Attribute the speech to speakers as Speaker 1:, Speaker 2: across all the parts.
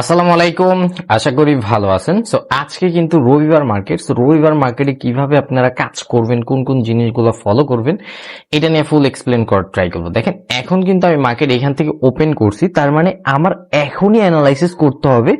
Speaker 1: আসসালামু আলাইকুম। আশা করি ভালো আছেন। সো আজকে কিন্তু রবিবার মার্কেট সো রবিবার মার্কেটে কীভাবে আপনারা কাজ করবেন, কোন কোন জিনিসগুলো ফলো করবেন, এটা নিয়ে ফুল এক্সপ্লেন করার ট্রাই করব। দেখেন, এখন কিন্তু আমি মার্কেট এখান থেকে ওপেন করছি। তার মানে আমার এখনই অ্যানালাইসিস করতে হবে।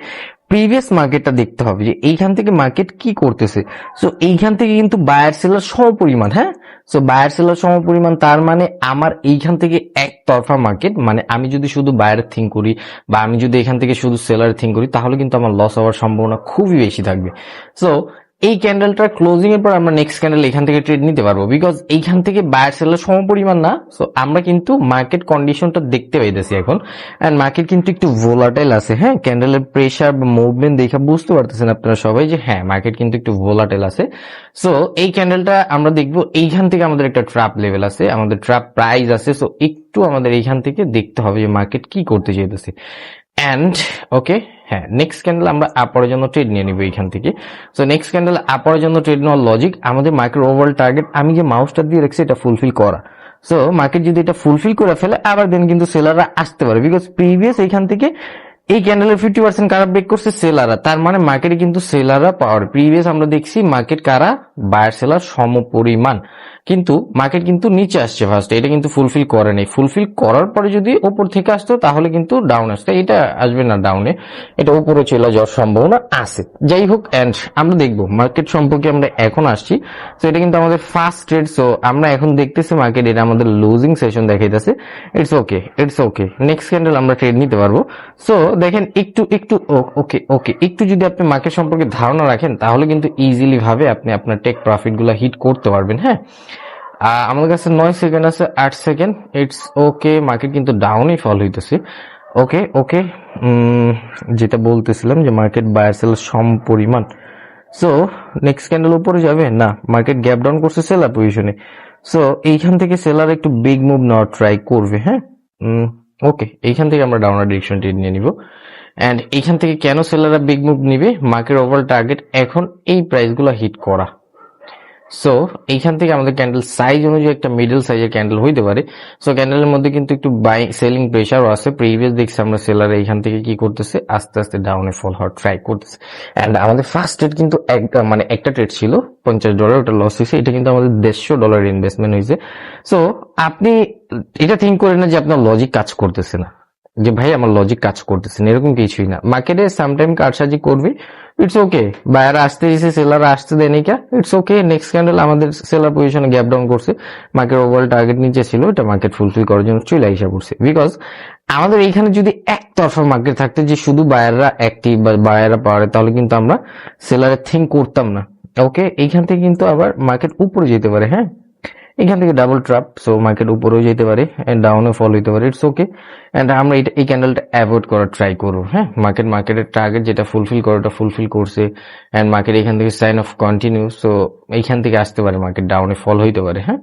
Speaker 1: প্রিভিয়াস মার্কেটটা দেখতে হবে যে এইখান থেকে মার্কেট কি করতেছে। সো এইখান থেকে কিন্তু বায়ার সেলার সম পরিমাণ হ্যাঁ? সো বায়ার সেলার সম পরিমাণ তার মানে আমার এইখান থেকে একতরফা মার্কেট মানে আমি যদি শুধু বায়ার থিঙ্ক করি বা আমি যদি এখান থেকে শুধু সেলার থিঙ্ক করি, তাহলে কিন্তু আমার লস হওয়ার সম্ভাবনা খুবই বেশি থাকবে। সো এই ক্যান্ডেলটার ক্লোজিং এর পর আমরা নেক্সট ক্যান্ডেল এখান থেকে ট্রেড নিতে পারব। বিকজ এইখান থেকে বায়ার সেলার সম পরিমাণ না। সো আমরা কিন্তু মার্কেট কন্ডিশনটা দেখতে পাইতেছি এখন। অ্যান্ড মার্কেট কিন্তু একটু ভোলাটাইল আছে হ্যাঁ? ক্যান্ডেলের প্রেশার বা মুভমেন্ট দেখে বুঝতে পারতেছেন আপনারা সবাই যে হ্যাঁ মার্কেট কিন্তু একটু ভোলাটাইল আছে। সো এই ক্যান্ডেলটা আমরা দেখব এইখান থেকে আমাদের একটা ট্র্যাপ লেভেল আছে, আমাদের ট্র্যাপ প্রাইস আছে। সো একটু আমাদের এইখান থেকে দেখতে হবে যে মার্কেট কি করতে চাইতেছে। অ্যান্ড ওকে হ্যাঁ নেক্সট ক্যান্ডেল আমরা আপরের জন্য ট্রেড নিয়ে নিব এইখান থেকে। সো নেক্সট ক্যান্ডেল আপরের জন্য ট্রেড নেওয়ার লজিক আমাদের মার্কেট ওভারঅল টার্গেট আমি যে মাউসটা দিয়ে রেখেছি, এটা ফুলফিল করা। সো মার্কেট যদি এটা ফুলফিল করে ফেলে, আবার দেন কিন্তু সেলাররা আসতে পারে। বিকজ প্রিভিয়াস এইখান থেকে এই ক্যান্ডেলের ফিফটি পার্সেন্ট কারা ব্রেক করছে? সেলাররা তার মানে মার্কেটে কিন্তু সেলাররা পাওয়ার প্রিভিয়াস আমরা দেখছি মার্কেট কারা? বায়ার সেলার সম পরিমাণ কিন্তু মার্কেট কিন্তু নিচে আসছে ফার্স্ট এটা কিন্তু ফুলফিল করে নেই। ফুলফিল করার পরে যদি ওপর থেকে আসতো, তাহলে কিন্তু ডাউন আসতো। এটা আসবে না ডাউনে এটা উপরে চলে যাওয়ার সম্ভাবনা আছে। যাই হোক অ্যান্ড আমরা দেখব। মার্কেট সম্পর্কে আমরা এখন আসছি। তো এটা কিন্তু আমাদের ফার্স্ট ট্রেড সো আমরা এখন দেখতেছি মার্কেট এটা আমাদের লুজিং সেশন দেখাইতেছে। It's okay it's okay next candle আমরা ট্রেড নিতে পারব। সো দেখেন, একটু একটু ওকে ওকে একটু যদি আপনি মার্কেট সম্পর্কে ধারণা রাখেন, তাহলে কিন্তু ইজিলি ভাবে আপনি আপনার টেক প্রফিটগুলা হিট করতে পারবেন হ্যাঁ? আমাদের কাছে নয় সেকেন্ড আছে, আট সেকেন্ড ইটস ওকে মার্কেট কিন্তু ডাউনই ফল হইতেছে। ওকে ওকে যেটা বলতেছিলাম যে মার্কেট বায়ার সেল সম পরিমাণ। সো নেক্সট ক্যান্ডেল উপরে যাবে? না মার্কেট গ্যাপ ডাউন করছে সেলার পজিশনে সো এইখান থেকে সেলার একটু বিগ মুভ নেওয়ার ট্রাই করবে হ্যাঁ? ওকে এইখান থেকে আমরা ডাউনার ডিরেকশন নিয়ে নিব। অ্যান্ড এইখান থেকে কেন সেলাররা বিগ মুভ নিবে? মার্কেট ওভারঅল টার্গেট এখন এই প্রাইসগুলো হিট করা। সো এইখান থেকে আমাদের ক্যান্ডেল সাইজ অনুযায়ী একটা মিডল সাইজের ক্যান্ডেল হইতে পারে। সো ক্যান্ডেলের মধ্যে কিন্তু একটু বাই সেলিং প্রেশারও আছে। প্রিভিয়াস দেখছি আমরা সেলার এইখান থেকে কি করতেছে? আস্তে আস্তে ডাউনে ফল হওয়ার ট্রাই করতেছে। অ্যান্ড আমাদের ফার্স্ট ট্রেড কিন্তু একটা মানে একটা ট্রেড ছিল, পঞ্চাশ ডলার ওটা লস হয়েছে। এটা কিন্তু আমাদের দেড়শো ডলার ইনভেস্টমেন্ট হয়েছে। সো আপনি এটা থিঙ্ক করেন না যে আপনার লজিক কাজ করতেছে না। যে, ভাই, আমার লজিক কাজ করতেছে না, এরকম কিছুই না। মার্কেটে সামটাইম কারসাজি করবি ইটস ওকে বায়ার আসতে দিয়েছে সেলার আসতে দেয়নি কে ইটস ওকে নেক্সট ক্যান্ডেল আমাদের সেলার পজিশনে গ্যাপ ডাউন করছে। মার্কেট ওভারঅল টার্গেট নিচে ছিল, এটা মার্কেট ফুলফিল করার জন্য চলে আইসা করছে বিকজ আমাদের এইখানে যদি একতরফা মার্কেট থাকতে যে, শুধু বায়াররা অ্যাক্টিভ বা বায়াররা পাওয়ারে তাহলে কিন্তু আমরা সেলারের থিঙ্ক করতাম না। ওকে এইখান থেকে কিন্তু আবার মার্কেট উপরে যেতে পারে হ্যাঁ? এখান থেকে ডাবল ট্রাপ সো মার্কেট উপরেও যেতে পারে এন্ড ডাউনে ফল হইতে পারে ইটস ওকে অ্যান্ড আমরা এটা, এই ক্যান্ডেলটা অ্যাভয়েড করার ট্রাই করব হ্যাঁ? মার্কেট মার্কেটের টার্গেট যেটা ফুলফিল করে, ওটা ফুলফিল করছে অ্যান্ড মার্কেট এখান থেকে সাইন অফ কন্টিনিউ সো এইখান থেকে আসতে পারে মার্কেট ডাউনে ফল হইতে পারে হ্যাঁ?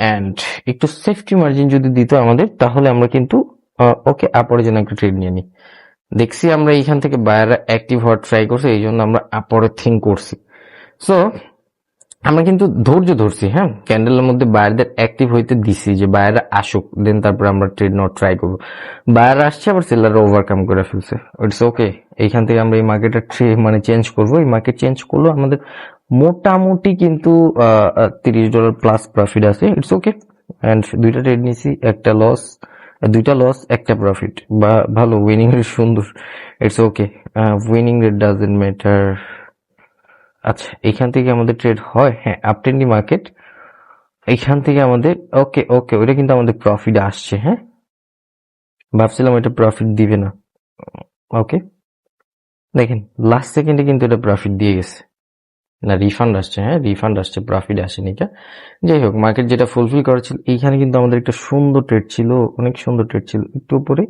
Speaker 1: অ্যান্ড একটু সেফটি মার্জিন যদি দিত আমাদের, তাহলে আমরা কিন্তু ওকে আপরে যেন একটা ট্রেড নিয়ে নিই। দেখছি আমরা এইখান থেকে বায়াররা অ্যাক্টিভ হওয়ার ট্রাই করছে এই জন্য আমরা আপরে থিঙ্ক করছি। সো আমরা কিন্তু ধৈর্য ধরছি হ্যাঁ? ক্যান্ডেলের মধ্যে বায়ারদের অ্যাক্টিভ হইতে দিছি যে বায়াররা আসুক দেন তারপর আমরা ট্রেড নট ট্রাই করব। বায়ার আসছে, আবার সেলাররা ওভারকাম করে ফেলছে। ইটস ওকে এইখান থেকে আমরা এই মার্কেটটা ট্রে মানে চেঞ্জ করব। এই মার্কেট চেঞ্জ করল আমাদের মোটামুটি কিন্তু তিরিশ ডলার প্লাস প্রফিট আছে। ইটস ওকে অ্যান্ড দুইটা ট্রেড নিছি, একটা লস দুইটা লস একটা প্রফিট বা, ভালো উইনিং রেট সুন্দর। It's okay winning rate doesn't matter আচ্ছা এখান থেকে আমাদের ট্রেড হয় হ্যাঁ আপটেন্ডি মার্কেট এখান থেকে আমাদের ওকে ওকে ওইটা কিন্তু আমাদের প্রফিট আসছে হ্যাঁ? ভাবছিলাম এটা প্রফিট দিবে না। ওকে দেখেন লাস্ট সেকেন্ডে কিন্তু এটা প্রফিট দিয়ে গেছে। না রিফান্ড আসছে হ্যাঁ রিফান্ড আসছে প্রফিট আসেনি কা যাই হোক মার্কেট যেটা ফুলফিল করা ছিল এইখানে কিন্তু আমাদের একটা সুন্দর ট্রেড ছিল, অনেক সুন্দর ট্রেড ছিল। একটু উপরে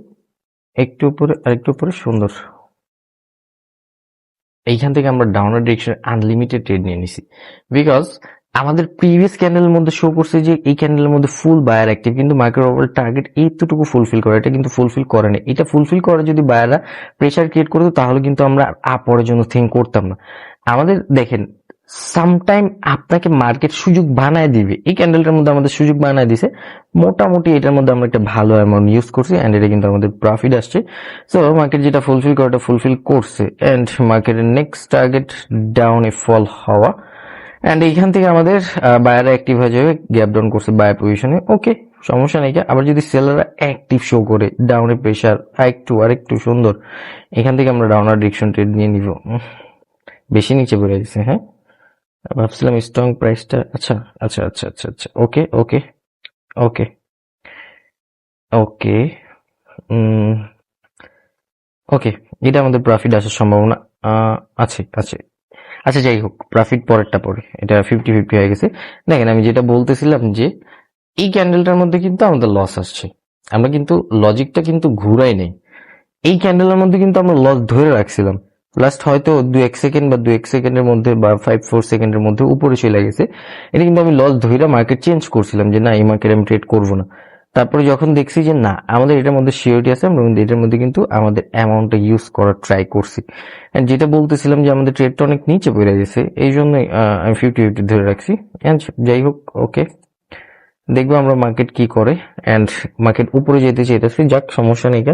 Speaker 1: একটু উপরে আর একটু উপরে, সুন্দর। এইখান থেকে আমরা ডাউনার ডিরেকশন আনলিমিটেড ট্রেড নিয়ে নিছি। বিকজ আমাদের প্রিভিয়াস ক্যান্ডেলের মধ্যে শো করছে যে এই ক্যান্ডেলের মধ্যে ফুল বায়ার অ্যাক্টিভ কিন্তু মাইক্রো টার্গেট এইটুকু ফুলফিল করে। এটা কিন্তু ফুলফিল করে না এটা ফুলফিল করে যদি বায়াররা প্রেশার ক্রিয়েট করতো, তাহলে কিন্তু আমরা আপরের জন্য থিঙ্ক করতাম না। আমাদের দেখেন সামটাইম আপনাকে মার্কেট সুযোগ বানায় দিবে। এই ক্যান্ডেলটার মধ্যে আমাদের সুযোগ বানায় দিছে। মোটামুটি এটার মধ্যে আমরা একটা ভালো অ্যামাউন্ট ইউজ করছি অ্যান্ড এটা কিন্তু আমাদের প্রফিট আসছে। সো মার্কেট যেটা ফুলফিল করাটা ফুলফিল করছে অ্যান্ড মার্কেটের নেক্সট টার্গেট ডাউন এ ফল হওয়া। অ্যান্ড এইখান থেকে আমাদের বায়ার অ্যাক্টিভ হয়ে যাবে গ্যাপ ডাউন করছে বায়ার পজিশনে ওকে সমস্যা নেই আবার যদি সেলাররা অ্যাক্টিভ শো করে ডাউনে প্রেশার আরেকটু আরেকটু সুন্দর, এখান থেকে আমরা ডাউনার ডিরেকশন ট্রেড নিয়ে নিব। বেশি নিচে পড়ে গেছে হ্যাঁ? ভাবছিলাম স্ট্রং প্রাইসটা আচ্ছা আচ্ছা আচ্ছা আচ্ছা আচ্ছা ওকে ওকে ওকে ওকে ওকে এটা আমাদের প্রফিট আসার সম্ভাবনা আছে আছে। আচ্ছা যাই হোক প্রফিট পরেরটা পরে এটা ফিফটি ফিফটি হয়ে গেছে। দেখেন, আমি যেটা বলতেছিলাম যে, এই ক্যান্ডেলটার মধ্যে কিন্তু আমাদের লস আসছে। আমরা কিন্তু লজিকটা কিন্তু ঘুরাই নেই। এই ক্যান্ডেলের মধ্যে কিন্তু আমরা লস ধরে রাখছিলাম। লাস্ট হয়তো দু এক সেকেন্ড বা দু এক সেকেন্ডের মধ্যে বা ফাইভ ফোর সেকেন্ডের মধ্যে উপরে চলে গেছে। এটা কিন্তু আমি লস ধরে মার্কেট চেঞ্জ করছিলাম যে না এই মার্কেট আমি ট্রেড করব না। তারপরে যখন দেখছি যে না আমাদের এটার মধ্যে সিওরিটি আছে আমরা এটার মধ্যে কিন্তু আমাদের অ্যামাউন্টটা ইউজ করার ট্রাই করছি। And যেটা বলতেছিলাম যে আমাদের ট্রেডটা অনেক নিচে পড়ে গেছে এই জন্যই আহ, আমি ফিফটি ফিফটি ধরে রাখছি। And যাই হোক ওকে দেখব আমরা মার্কেট কি করে অ্যান্ড মার্কেট উপরে যেতে চাইতেছি যাক সমস্যা নেই।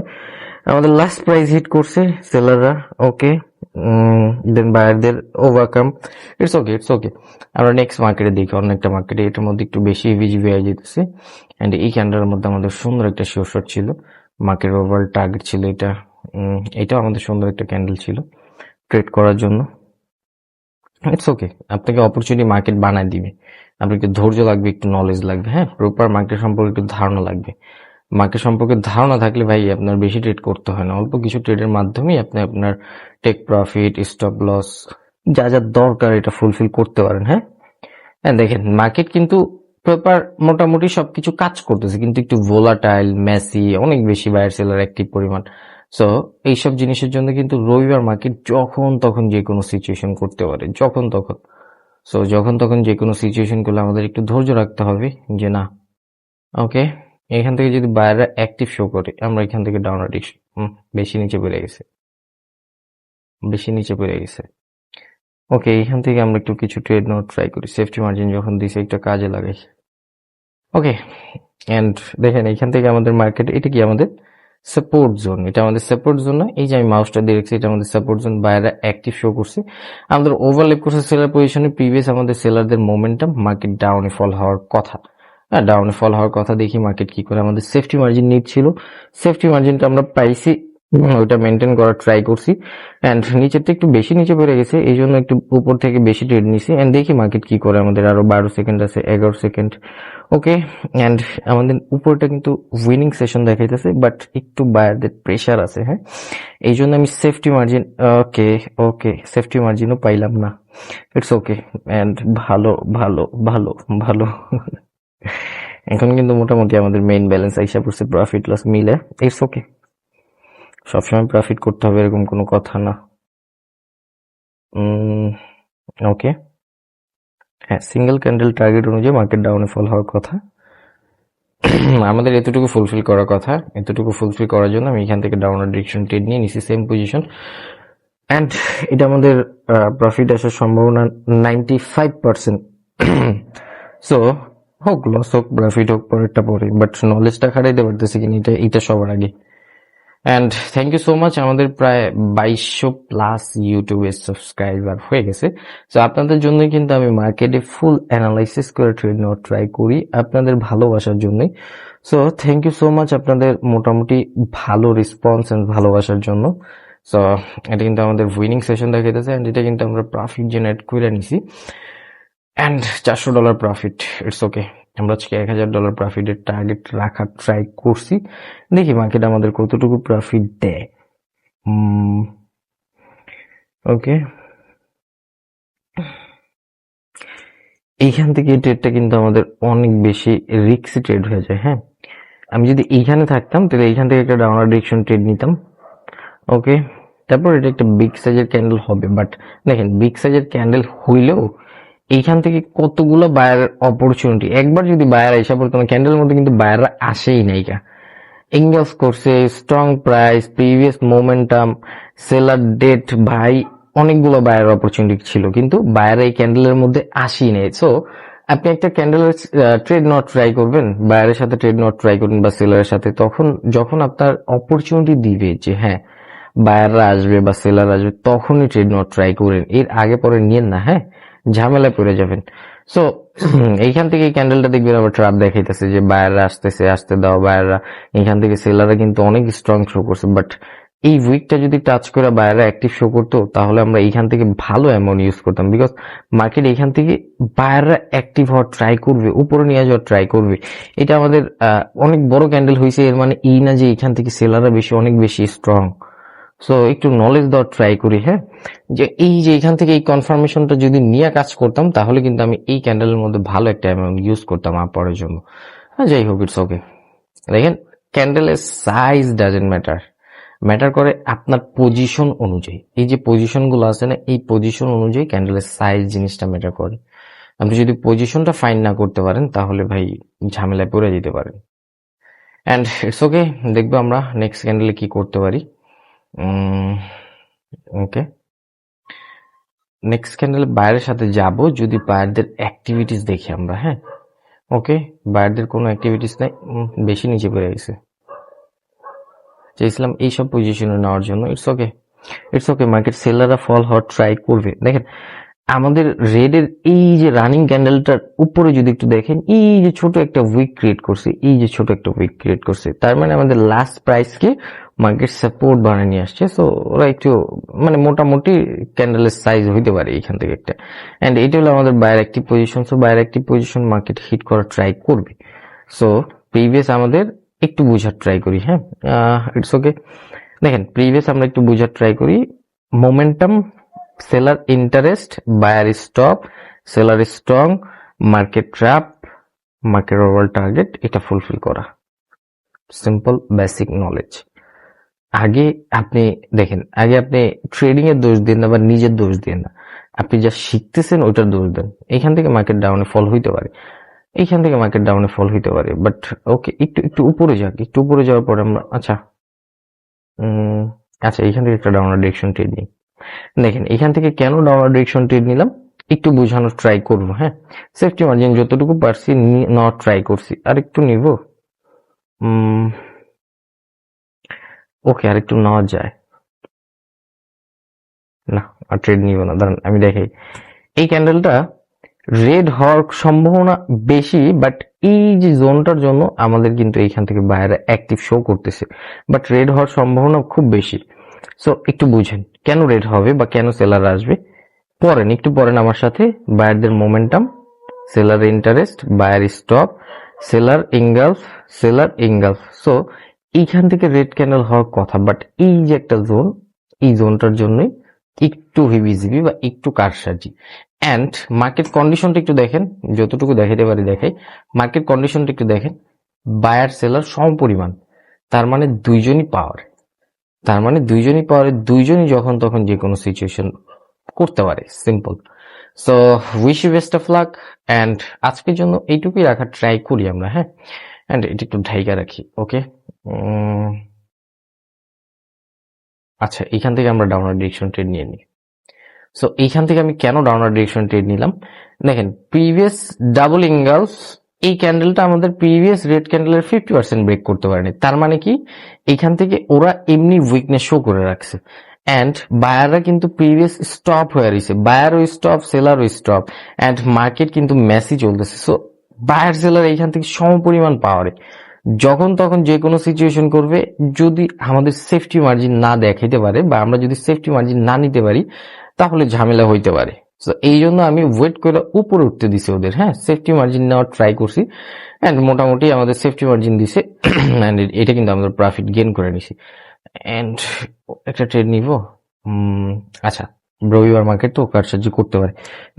Speaker 1: আমাদের লাস্ট প্রাইস হিট করছে সেলাররা okay then বায়ারদের overcome it's okay it's okay আমরা নেক্সট মার্কেটে দেখি অন্য একটা মার্কেটে এটার মধ্যে একটু বেশি ভিজিবি হয়ে যেতেছে। অ্যান্ড এই ক্যান্ডেলের মধ্যে আমাদের সুন্দর একটা শিওর ছিল। মার্কেট ওভার টার্গেট ছিল এটা। এটাও আমাদের সুন্দর একটা ক্যান্ডেল ছিল ট্রেড করার জন্য। ইটস ওকে আপনাকে অপরচুনিটি মার্কেট বানায় দিবে। আপনার একটু ধৈর্য লাগবে, একটু নলেজ লাগবে হ্যাঁ? প্রপার মার্কেট সম্পর্কে একটু ধারণা লাগবে। মার্কেট সম্পর্কে ধারণা থাকলে ভাই আপনার বেশি ট্রেড করতে হয় না। অল্প কিছু ট্রেডের মাধ্যমেই আপনি আপনার টেক প্রফিট স্টপ লস যা যা দরকার এটা ফুলফিল করতে পারেন হ্যাঁ? হ্যাঁ দেখেন মার্কেট কিন্তু প্রপার মোটামুটি সবকিছু কাজ করতেছে, কিন্তু একটু ভোলাটাইল মেসি অনেক বেশি বায়ার সেলার অ্যাক্টিভ পরিমাণ। সো এইসব জিনিসের জন্য কিন্তু রবিবার মার্কেট যখন তখন যে কোনো সিচুয়েশন করতে পারে, যখন তখন। সো যখন তখন যে কোনো সিচুয়েশনগুলো আমাদের একটু ধৈর্য রাখতে হবে যে না ওকে এখান থেকে যদি বায়াররা অ্যাক্টিভ শো করে, আমরা এখান থেকে ডাউন অ্যাডিকশন বেশি নিচে পড়ে গেছে। বেশি নিচে পড়ে গেছে। ওকে এখান থেকে আমরা একটু কিছু ট্রেড নোট ট্রাই করি। সেফটি মার্জিন যখন দিছে, একটা কাজে লাগাই ওকে অ্যান্ড দেখেন, এখান থেকে আমাদের মার্কেট এটা কি আমাদের? সাপোর্ট জোন এটা আমাদের সাপোর্ট জোন না? এই যে আমি মাউসটা দিয়ে রেখেছি, এটা আমাদের সাপোর্ট জোন বাইরে অ্যাক্টিভ শো করছে। আমাদের ওভারলেপ করছে সেলার পজিশনে প্রিভিয়াস আমাদের সেলারদের মোমেন্টাম মার্কেট ডাউনে ফল হওয়ার কথা। হ্যাঁ ডাউনে ফল হওয়ার কথা দেখি মার্কেট কি করে। আমাদের সেফটি মার্জিন নিড ছিল। সেফটি মার্জিনটা আমরা পাইছি ওইটা মেনটেন করার ট্রাই করছি। অ্যান্ড নিচের নিচেরটা একটু বেশি নিচে পড়ে গেছে, এই জন্য একটু উপর থেকে বেশি ট্রেড নিছি। অ্যান্ড দেখি মার্কেট কি করে আমাদের। আরও বারো সেকেন্ড আছে, এগারো সেকেন্ড ওকে অ্যান্ড আমাদের উপরটা কিন্তু উইনিং সেশন দেখাইতেছে বাট একটু বায়ারদের প্রেশার আছে হ্যাঁ। এই জন্য আমি safety margin okay okay safety মার্জিনও পাইলাম না। ইটস ওকে অ্যান্ড ভালো ভালো ভালো ভালো। এখন কিন্তু মোটামুটি আমাদের মেইন ব্যালেন্স আইসা পড়ছে প্রফিট লস মিলে ইটস ওকে সবসময় প্রফিট করতে হবে এরকম কোনো কথা না। ওকে হ্যাঁ সিঙ্গেল ক্যান্ডেল টার্গেট অনুযায়ী মার্কেট ডাউনে ফল হওয়ার কথা। আমাদের এতটুকু ফুলফিল করার কথা, এতটুকু ফুলফিল করার জন্য আমি এখান থেকে ডাউনার ডিরেকশন ট্রেড নিয়ে নিছি সেম পজিশন অ্যান্ড এটা আমাদের প্রফিট আসার সম্ভাবনা নাইনটি ফাইভ পার্সেন্ট সো হোক লস হোক প্রফিট হোক, পরেরটা পরে বাট নলেজটা খাটাইতে পারতেছি কিনা, এটা এটা সবার আগে। And thank you so much আমাদের প্রায় বাইশশো প্লাস ইউটিউবের সাবস্ক্রাইবার হয়ে গেছে। তো আপনাদের জন্যই কিন্তু আমি মার্কেটে ফুল অ্যানালাইসিস করে ট্রেড নেওয়ার ট্রাই করি, আপনাদের ভালোবাসার জন্যই। So thank you so much আপনাদের মোটামুটি ভালো রেসপন্স অ্যান্ড ভালোবাসার জন্য। সো এটা কিন্তু আমাদের উইনিং সেশন দেখাইতেছে অ্যান্ড এটা কিন্তু আমরা প্রফিট জেনারেট করে নিছি। অ্যান্ড চারশো ডলার প্রফিট ইটস ওকে আমরা আজকে এক হাজার ডলার প্রফিটের টার্গেট রাখার ট্রাই করছি। দেখি মার্কেট আমাদের কতটুকু প্রফিট দেয়। ওকে এইখান থেকে ট্রেডটা কিন্তু আমাদের অনেক বেশি রিক্সি ট্রেড হয়ে যায় হ্যাঁ? আমি যদি এইখানে থাকতাম, তাহলে এইখান থেকে একটা ডাউনার ডিরেকশন ট্রেড নিতাম। ওকে তারপর এটা একটা বিগ সাইজের ক্যান্ডেল হবে বাট দেখেন বিগ সাইজের ক্যান্ডেল হইলেও এইখান থেকে কতগুলো বায়ার অপরচুনিটি একবার যদি বায়ার এসে পড়তো না ক্যান্ডেলের মধ্যে কিন্তু বায়াররা আসেই নাই এঙ্গেলস করছে strong price previous momentum seller date ভাই, অনেকগুলো বায়ার অপরচুনিটি ছিল, কিন্তু বায়ার এই ক্যান্ডেলের মধ্যে আসি নেই। সো আপনি একটা ক্যান্ডেলের ট্রেড নট ট্রাই করবেন বায়ারের সাথে ট্রেড নট ট্রাই করবেন বা সেলারের সাথে, তখন, যখন আপনার অপরচুনিটি দিবে যে হ্যাঁ বায়াররা আসবে বা সেলার আসবে, তখনই ট্রেড নট ট্রাই করেন। এর আগে পরে নিয়েন না হ্যাঁ? ঝামেলায় পড়ে যাবেন। সো এইখান থেকে ক্যান্ডেলটা দেখবেন আবার ট্রাপ দেখাইতেছে যে বায়াররা আসতেছে, আসতে দাও বায়াররা এখান থেকে সেলাররা কিন্তু অনেক স্ট্রং শো করছে। বাট এই উইকটা যদি টাচ করে বায়াররা অ্যাক্টিভ শো করতো, তাহলে আমরা এইখান থেকে ভালো অ্যামাউন্ট ইউজ করতাম। বিকজ মার্কেট এইখান থেকে বায়াররা অ্যাক্টিভ হওয়ার ট্রাই করবে, উপরে নিয়ে যাওয়ার ট্রাই করবে। এটা আমাদের অনেক বড় ক্যান্ডেল হয়েছে এর মানে এই না যে এখান থেকে সেলাররা বেশি, অনেক বেশি স্ট্রং সো একটু নলেজ দেওয়ার ট্রাই করি হ্যাঁ? যে এই যে এখান থেকে এই কনফার্মেশনটা যদি নিয়ে কাজ করতাম, তাহলে কিন্তু আমি এই ক্যান্ডেলের মধ্যে ভালো একটা অ্যামাউন্ট ইউজ করতাম আপরের জন্য। হ্যাঁ যাই হোক ইটস ওকে দেখেন ক্যান্ডেলের সাইজ ডাজেন্ট ম্যাটার ম্যাটার করে আপনার পজিশন অনুযায়ী। এই যে পজিশনগুলো আছে না, এই পজিশন অনুযায়ী ক্যান্ডেলের সাইজ জিনিসটা ম্যাটার করে। আপনি যদি পজিশনটা ফাইন না করতে পারেন, তাহলে ভাই ঝামেলায় পড়ে যেতে পারেন। অ্যান্ড ইটস ওকে দেখব আমরা নেক্সট ক্যান্ডেলে কি করতে পারি। ওকে নেক্সট ক্যান্ডেল বাইরের সাথে যাব যদি বায়ারদের অ্যাক্টিভিটিস দেখি আমরা হ্যাঁ? ওকে বায়ারদের কোনো অ্যাক্টিভিটিস নাই বেশি নিচে পড়ে গেছে। চাইছিলাম এইসব পজিশনে নেওয়ার জন্য। It's okay it's okay market সেলাররা fall হওয়ার ট্রাই করবে। দেখেন আমাদের রেডের এই যে রানিং ক্যান্ডেলটার উপরে যদি একটু দেখেন, এই যে ছোট একটা উইক ক্রিয়েট করছে, এই যে ছোট একটা উইক ক্রিয়েট করছে, তার মানে আমাদের লাস্ট প্রাইসকে মার্কেট সাপোর্ট বানিয়ে নিয়ে আসছে। সো ওরা একটু মানে মোটামুটি ক্যান্ডেলের সাইজ হইতে পারে এখান থেকে একটা। অ্যান্ড এটা হলো আমাদের বায়ার একটি পজিশন সো বায়ার একটি পজিশন মার্কেট হিট করার ট্রাই করবে। সো প্রিভিয়াস আমাদের একটু বোঝার ট্রাই করি হ্যাঁ? ইটস ওকে দেখেন প্রিভিয়াস আমরা একটু বোঝার ট্রাই করি। Momentum seller interest buyer stop seller strong market trap market overall target এটা ফুলফিল করা। সিম্পল বেসিক নলেজ আগে আপনি, দেখেন, আগে আপনি ট্রেডিং এর দোষ দিন না বা নিজের দোষ দিন না। আপনি যা শিখতেছেন, ওটার দোষ দেন। এখান থেকে মার্কেট ডাউনে ফল হইতে পারে। এইখান থেকে মার্কেট ডাউনে ফল হইতে পারে। বাট ওকে একটু একটু উপরে যাক। একটু উপরে যাওয়ার পরে আমরা আচ্ছা আচ্ছা এখান থেকে একটা ডাউনার ডিরেকশন ট্রেড নিই। দেখেন, এখান থেকে কেন ডাউনার ডিরেকশন ট্রেড নিলাম? একটু বোঝানোর ট্রাই করব হ্যাঁ? সেফটি মার্জিন যতটুকু পারছি নেওয়ার ট্রাই করছি। আর একটু নিব? ওকে আর একটু নেওয়া যায়। না, আর ট্রেড নিব না। দাঁড়ান, আমি দেখাই এই ক্যান্ডেলটা রেড হওয়ার সম্ভাবনা বেশি বাট এই যে জোনটার জন্য আমাদের কিন্তু এইখান থেকে বাইরে অ্যাক্টিভ শো করতেছে। বাট রেড হওয়ার সম্ভাবনা খুব বেশি। সো একটু বুঝেন। কেন রেট হবে বা কেন সেলার আসবে? পড়েন একটু পড়েন আমার সাথে। বায়ারদের momentum seller interest buyer stop seller ইঙ্গালস seller ইঙ্গালস so এইখান থেকে রেড ক্যান্ডেল হওয়ার কথা বাট এই যে একটা জোন এই জোনটার জন্যই একটু হিবিজিবি বা একটু কারসাজি। অ্যান্ড মার্কেট কন্ডিশনটা একটু দেখেন, যতটুকু দেখাতে পারি দেখাই। মার্কেট কন্ডিশনটা একটু দেখেন বায়ার সেলার সম পরিমাণ তার মানে দুইজনই পাওয়ার তার মানে দুইজনই পাওয়ারে দুইজনই যখন তখন যে কোনো সিচুয়েশন করতে পারে simple so wish you best of luck and আজকের জন্য এইটুকুই রাখার ট্রাই করি আমরা হ্যাঁ? অ্যান্ড এটা একটু ঢাইকা রাখি ওকে আচ্ছা এইখান থেকে আমরা ডাউনার ডিরেকশন ট্রেড নিয়ে নিই। সো এইখান থেকে আমি কেন ডাউনার ডিরেকশন ট্রেড নিলাম? দেখেন প্রিভিয়াস ডাবল ইঙ্গালস এই ক্যান্ডেলটা আমাদের প্রিভিয়াস রেড ক্যান্ডেলের ফিফটি পার্সেন্ট ব্রেক করতে পারেনি। তার মানে কি? এইখান থেকে ওরা এমনি উইকনেস শো করে রাখছে। অ্যান্ড বায়াররা কিন্তু প্রিভিয়াস স্টপ হয়ে রয়েছে। বায়ারও স্টপ সেলার সেলারও স্টপ অ্যান্ড মার্কেট কিন্তু মেসি চলতেছে। সো বায়ার সেলার এইখান থেকে সম পরিমাণ পাওয়ারে যখন তখন যে কোনো সিচুয়েশন করবে, যদি আমাদের সেফটি মার্জিন না দেখাইতে পারে বা আমরা যদি সেফটি মার্জিন না নিতে পারি, তাহলে ঝামেলা হইতে পারে। তো এই জন্য আমি ওয়েট করে উপরে উঠতে দিছি ওদের হ্যাঁ? সেফটি মার্জিন নেওয়ার ট্রাই করছি। অ্যান্ড মোটামুটি আমাদের সেফটি মার্জিন দিছে। অ্যান্ড এটা কিন্তু আমাদের প্রফিট গেন করে নিছি। অ্যান্ড একটা ট্রেড নিব? আচ্ছা রবিবার মার্কেট তো কারসার্য করতে পারে।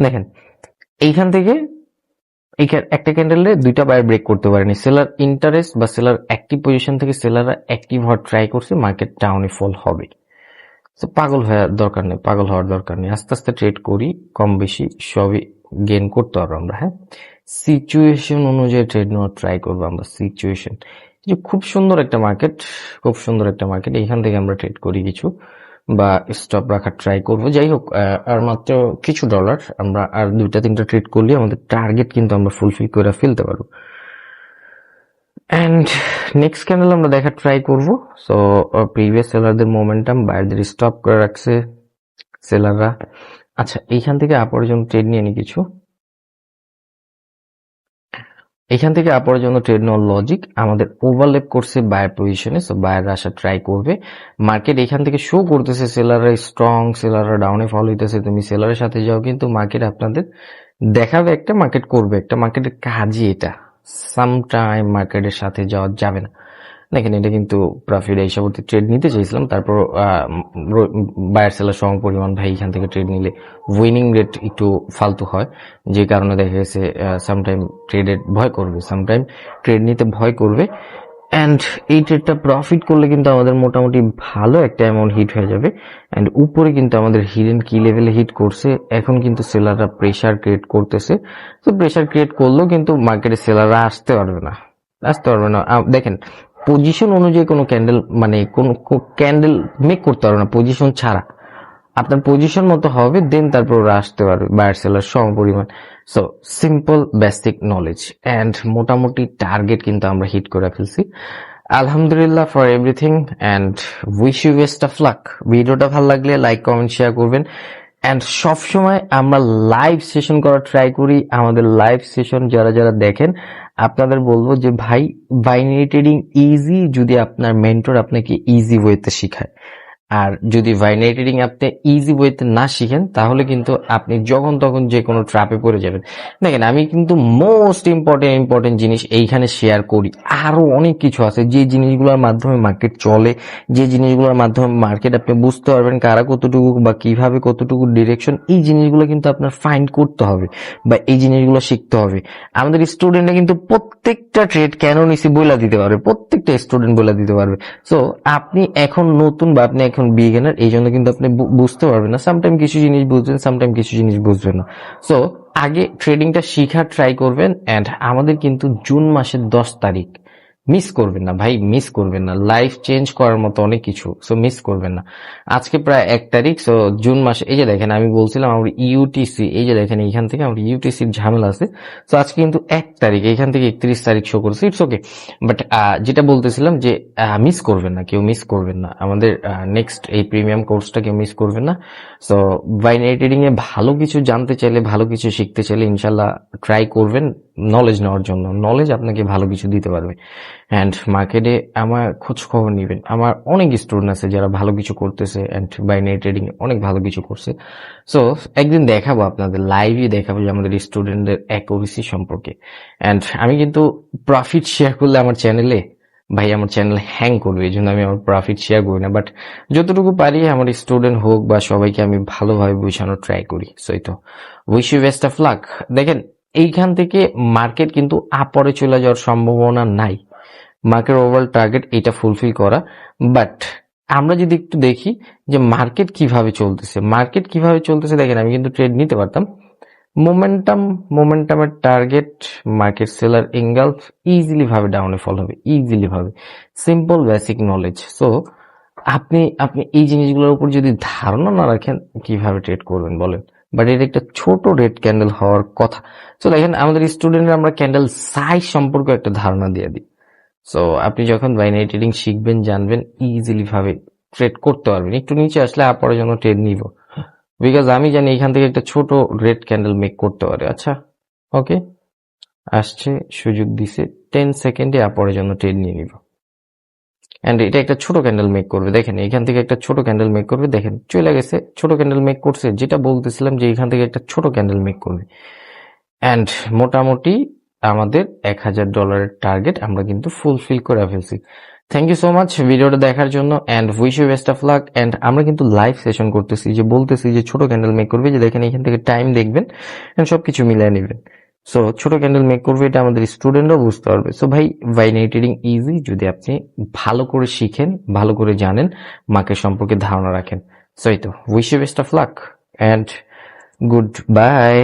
Speaker 1: দেখেন, এইখান থেকে একটা ক্যান্ডেলে দুইটা বায়ার ব্রেক করতে পারেনি। সেলার ইন্টারেস্ট বা সেলার অ্যাক্টিভ পজিশন থেকে সেলাররা অ্যাক্টিভ হওয়ার ট্রাই করছে মার্কেট ডাউনে ফল হবে। পাগল হওয়ার দরকার নেই, পাগল হওয়ার দরকার নেই। আস্তে আস্তে ট্রেড করি, কম বেশি সবই গেন করতে পারব আমরা হ্যাঁ? সিচুয়েশন অনুযায়ী ট্রেড নেওয়ার ট্রাই করব আমরা সিচুয়েশন যে খুব সুন্দর একটা মার্কেট খুব সুন্দর একটা মার্কেট এখান থেকে আমরা ট্রেড করি কিছু বা স্টপ রাখার ট্রাই করব। যাই হোক আর মাত্র কিছু ডলার আমরা, আর দুইটা তিনটা ট্রেড করলে আমাদের টার্গেট কিন্তু আমরা ফুলফিল করে ফেলতে পারব। অ্যান্ড নেক্সট ক্যান্ডেল আমরা দেখার ট্রাই করব। সো প্রিভিয়াস সেলারদের মোমেন্টাম বাইরদের স্টপ করে রাখছে সেলাররা আচ্ছা এইখান থেকে আপর জন্য ট্রেড নিয়ে নি কিছু। এখান থেকে আপর জন্য ট্রেড নেওয়ার লজিক আমাদের ওভারলেপ করছে বায়ার পজিশনে সো বায়ার আসা ট্রাই করবে। মার্কেট এখান থেকে শো করতেছে সেলাররা স্ট্রং সেলাররা ডাউনে ফল হইতেছে। তুমি সেলারের সাথে যাও, কিন্তু মার্কেট আপনাদের দেখাবে একটা মার্কেট করবে একটা। মার্কেটের কাজই এটা। সামটাইম মার্কেটের সাথে যাওয়া যাবে না। দেখেন, এটা কিন্তু প্রফিট এই সবর্তী ট্রেড নিতে চাইছিলাম, তারপর বায়ার সেলার সম পরিমাণ ভাই এখান থেকে ট্রেড নিলে উইনিং রেট একটু ফালতু হয়, যে কারণে দেখা গেছে সামটাইম ট্রেডের ভয় করবে সামটাইম ট্রেড নিতে ভয় করবে। অ্যান্ড এই ট্রেডটা প্রফিট করলে কিন্তু আমাদের মোটামুটি ভালো একটা অ্যামাউন্ট হিট হয়ে যাবে। অ্যান্ড উপরে কিন্তু আমাদের হিডেন কি লেভেলে হিট করছে। এখন কিন্তু সেলাররা প্রেশার ক্রিয়েট করতেছে। তো প্রেশার ক্রিয়েট করলেও কিন্তু মার্কেটে সেলাররা আসতে পারবে না। আসতে পারবে না। দেখেন পজিশন অনুযায়ী কোনো ক্যান্ডেল মানে কোনো ক্যান্ডেল মেক করতে পারবে না। পজিশন ছাড়া। আপনার পজিশন মতো হবে দেন তারপর ওরা আসতে পারবে বায়ার সেলার সম পরিমাণ so simple basic knowledge and মোটামুটি টার্গেট কিন্তু আমরা হিট করে ফেলছি। আলহামদুলিল্লাহ for everything and wish you best of luck ভিডিওটা ভালো লাগলে লাইক কমেন্ট শেয়ার করবেন। অ্যান্ড সবসময় আমরা লাইভ সেশন করার ট্রাই করি। আমাদের লাইভ সেশন যারা যারা দেখেন, আপনাদের বলব যে ভাই বাইনারি ট্রেডিং ইজি যদি আপনার মেন্টর আপনাকে ইজি ওয়েতে শেখায়। আর যদি ট্রেডিং আপনি ইজি ওয়েতে না শিখেন, তাহলে কিন্তু আপনি যখন তখন যে কোনো ট্রাপে পড়ে যাবেন। দেখেন, আমি কিন্তু মোস্ট ইম্পর্টেন্ট ইম্পর্টেন্ট জিনিস এইখানে শেয়ার করি। আরও অনেক কিছু আছে। যে জিনিসগুলোর মাধ্যমে মার্কেট চলে, যে জিনিসগুলোর মাধ্যমে মার্কেট আপনি বুঝতে পারবেন কারা কতটুকু বা কীভাবে কতটুকু ডিরেকশন এই জিনিসগুলো কিন্তু আপনার ফাইন্ড করতে হবে বা এই জিনিসগুলো শিখতে হবে। আমাদের স্টুডেন্টরা কিন্তু প্রত্যেকটা ট্রেড কেন নিছি বইলা দিতে পারবে? প্রত্যেকটা স্টুডেন্ট বলে দিতে পারবে। সো আপনি এখন নতুন বা আপনি এখন বিগিনার এই জন্য কিন্তু আপনি বুঝতে পারবেন না। সামটাইম কিছু জিনিস বুঝবেন সামটাইম কিছু জিনিস বুঝবেন না। সো আগে ট্রেডিংটা শিখার ট্রাই করবেন অ্যান্ড আমাদের কিন্তু জুন মাসের দশ তারিখ। মিস করবেন না, ভাই মিস করবেন না। লাইফ চেঞ্জ করার মতো অনেক কিছু সো মিস করবেন না। আজকে প্রায় এক তারিখ সো জুন মাসে, এই যে দেখেন আমি বলছিলাম আমার ইউটিসি এই যে দেখেন এইখান থেকে আমার ইউটিসির ঝামেলা আছে। তো আজকে কিন্তু এক তারিখ এখান থেকে একত্রিশ তারিখ শো করছে ইটস ওকে বাট যেটা বলতেছিলাম যে মিস করবেন না, কেউ মিস করবেন না। আমাদের নেক্সট এই প্রিমিয়াম কোর্সটা কেউ মিস করবেন না। সো বাইনারি ট্রেডিং এ ভালো কিছু জানতে চাইলে, ভালো কিছু শিখতে চাইলে, ইনশাল্লাহ ট্রাই করবেন নলেজ নেওয়ার জন্য। নলেজ আপনাকে ভালো কিছু দিতে পারবে। অ্যান্ড মার্কেটে আমার খোঁজ খবর নেবেন। আমার অনেক স্টুডেন্ট আছে যারা ভালো কিছু করতেছে অ্যান্ড বাই বাইনারি ট্রেডিং অনেক ভালো কিছু করছে। সো একদিন দেখাবো আপনাদের লাইভই দেখাবো যে আমাদের স্টুডেন্টদের অ্যাকোরেসি সম্পর্কে। অ্যান্ড আমি কিন্তু প্রফিট শেয়ার করলে আমার চ্যানেলে ভাই আমার চ্যানেল হ্যাং করবে, এই জন্য আমি আমার প্রফিট শেয়ার করি না। বাট যতটুকু পারি আমার স্টুডেন্ট হোক বা সবাইকে আমি ভালোভাবে বোঝানোর ট্রাই করি। সো এই তো। Wish you best of luck দেখেন, এইখান থেকে মার্কেট কিন্তু আপরে চলে যাওয়ার সম্ভাবনা নাই। মার্কেট ওভারঅল টার্গেট এটা ফুলফিল করা। বাট আমরা যদি একটু দেখি যে মার্কেট কীভাবে চলতেছে মার্কেট কীভাবে চলতেছে দেখেন, আমি কিন্তু ট্রেড নিতে পারতাম। মোমেন্টাম মোমেন্টামের টার্গেট মার্কেট সেলার এঙ্গেল ইজিলি ভাবে ডাউনে ফল হবে ইজিলি ভাবে। সিম্পল বেসিক নলেজ সো আপনি আপনি এই জিনিসগুলোর উপর যদি ধারণা না রাখেন, কীভাবে ট্রেড করবেন বলেন? বাট এটা একটা ছোট রেড ক্যান্ডেল হওয়ার কথা। তো দেখেন, আমাদের স্টুডেন্টরা আমরা ক্যান্ডেল সাইজ সম্পর্কে একটা ধারণা দিয়ে দিই। সো আপনি যখন বাইনারি ট্রেডিং শিখবেন, জানবেন ইজিলি ভাবে ট্রেড করতে পারবেন। একটু নিচে আসলে আপনার জন্য ট্রেড নিব। বিকজ আমি জানি এখান থেকে একটা ছোট রেড ক্যান্ডেল মেক করতে পারে। আচ্ছা ওকে আসছে, সুযোগ দিছে টেন সেকেন্ডে আপনার জন্য ট্রেড নিয়ে নিব। অ্যান্ড এটা একটা ছোট ক্যান্ডেল মেক করবে। দেখেন, এখান থেকে একটা ছোট ক্যান্ডেল মেক করবে। দেখেন, চলে গেছে, ছোট ক্যান্ডেল মেক করছে। যেটা বলতেছিলাম যে এখান থেকে একটা ছোট ক্যান্ডেল মেক করবে। অ্যান্ড মোটামুটি আমাদের এক হাজার ডলারের টার্গেট আমরা কিন্তু ফুলফিল করে ফেলছি। থ্যাংক ইউ সো মাচ ভিডিওটা দেখার জন্য and wish you best of luck and আমরা কিন্তু লাইভ সেশন করতেছি, যে বলতেছি যে ছোট ক্যান্ডেল মেক করবে, যে দেখেন এখান থেকে টাইম দেখবেন and সবকিছু মিলিয়ে নেবেন। সো ছোট ক্যান্ডেল মেক করবে, এটা আমাদের স্টুডেন্টও বুঝতে পারবে। সো ভাই বাইনারি ট্রেডিং ইজি যদি আপনি ভালো করে শিখেন, ভালো করে জানেন মাকে সম্পর্কে ধারণা রাখেন। সো এই তো। Wish you best of luck and goodbye